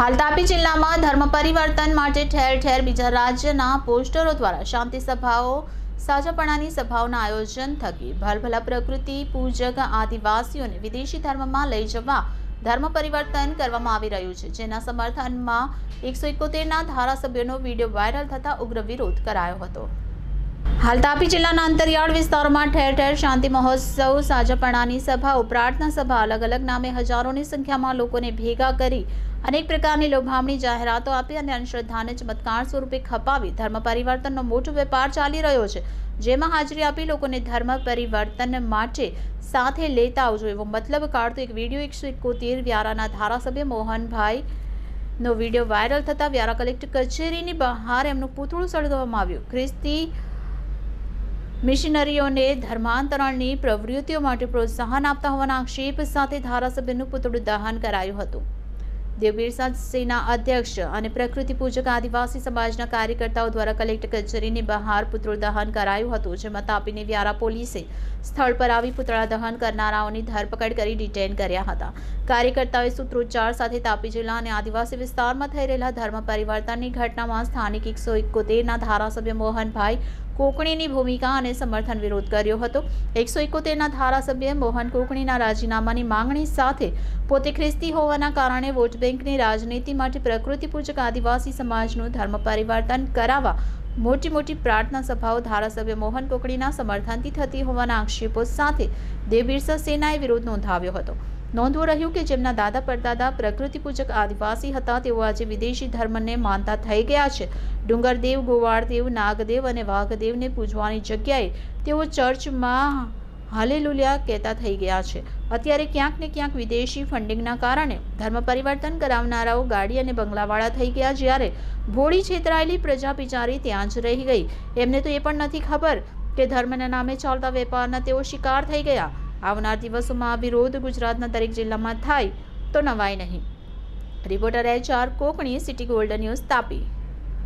હાલ તાપી જિલ્લામાં ધર્મ પરિવર્તન માટે ઠેર ઠેર બીજા રાજ્યના પોસ્ટરો દ્વારા શાંતિ સભાઓ, સાજાપણાની સભાઓના આયોજન થકી ભલભલા પ્રકૃતિ, પૂજક, આદિવાસીઓને વિદેશી ધર્મમાં લઈ જવા ધર્મ પરિવર્તન કરવામાં આવી રહ્યું છે. જેના સમર્થનમાં એકસો એકોતેરના ધારાસભ્યોનો વીડિયો વાયરલ થતા ઉગ્ર વિરોધ કરાયો હતો. હાલ તાપી જિલ્લાના અંતરિયાળ વિસ્તારોમાં ઠેર ઠેર શાંતિ મહોત્સવ, સાજાપણાની સભાઓ પ્રાર્થના સભા અલગ અલગ નામે હજારોની સંખ્યામાં લોકોને ભેગા કરી અનેક પ્રકારની લોભામણી જાહેરાતો આપી અને અંધશ્રદ્ધાને ચમત્કાર સ્વરૂપે ખપાવી ધર્મ પરિવર્તનનો મોટો વેપાર ચાલી રહ્યો છે. જેમાં હાજરી આપી લોકોને ધર્મ પરિવર્તન માટે સાથે લેતા આવજો એવો મતલબ કાઢતો એક વીડિયો એકસો એકોતેર વ્યારાના ધારાસભ્ય મોહનભાઈ નો વીડિયો વાયરલ થતાં વ્યારા કલેક્ટર કચેરીની બહાર એમનું પૂતળું સળગાવવામાં આવ્યું. ખ્રિસ્તી મિશનરીઓને ધર્માંતરણની પ્રવૃત્તિઓ માટે પ્રોત્સાહન આપતા હોવાના આક્ષેપ સાથે ધારાસભ્યનું પુતળું દહન કરાયું હતું. દેવબીરસા સેના અધ્યક્ષ અને પ્રકૃતિ પૂજક આદિવાસી સમાજના કાર્યકર્તાઓ દ્વારા કલેક્ટર કચેરીની બહાર પુતળું દહન કરાયું હતું, જેમાં તાપીની વ્યારા પોલીસે સ્થળ પર આવી પુતળા દહન કરનારાઓની ધરપકડ કરી ડિટેન કર્યા હતા. કાર્યકર્તાઓએ સૂત્રોચ્ચાર સાથે તાપી જિલ્લા અને આદિવાસી વિસ્તારમાં થઈ રહેલા ધર્મ પરિવર્તનની ઘટનામાં સ્થાનિક એકસો એકોતેરના ધારાસભ્ય મોહનભાઈ કોકણીની ભૂમિકા અને સમર્થન વિરોધ કર્યો હતો. એકસો એકોતેરના ધારાસભ્ય મોહન કોકણીના રાજીનામાની માંગણી સાથે પોતે ખ્રિસ્તી હોવાના કારણે વોટ બેંકની રાજનીતિ માટે પ્રકૃતિ પૂજક આદિવાસી સમાજનું ધર્મ પરિવર્તન કરાવવા મોટી મોટી પ્રાર્થના સભાઓ ધારાસભ્ય મોહન કોકણીના સમર્થનથી થતી હોવાના આક્ષેપો સાથે દેવબીરસા સેનાએ વિરોધ નોંધાવ્યો હતો. નોંધવું રહ્યું કે જેમના દાદા પરદાદા પ્રકૃતિ પૂજક આદિવાસી હતા, તેઓ આજે વિદેશી ધર્મને માનતા થઈ ગયા છે. ડુંગરદેવ, ગોવાળદેવ, નાગદેવ અને વાઘદેવને પૂજવાની જગ્યાએ તેઓ ચર્ચમાં હાલેલુલિયા કહેતા થઈ ગયા છે. અત્યારે ક્યાંક ને ક્યાંક વિદેશી ફંડિંગના કારણે ધર્મ પરિવર્તન કરાવનારાઓ ગાડી અને બંગલાવાળા થઈ ગયા, જ્યારે ભોળી છેતરાયેલી પ્રજા બિચારી ત્યાં જ રહી ગઈ. એમને તો એ પણ નથી ખબર કે ધર્મના નામે ચાલતા વેપારના તેઓ શિકાર થઈ ગયા. આવનાર દિવસોમાં આ વિરોધ ગુજરાતના દરેક જિલ્લામાં થાય તો નવાય નહીં. Reporter H R Kokani, city golden news Tapi.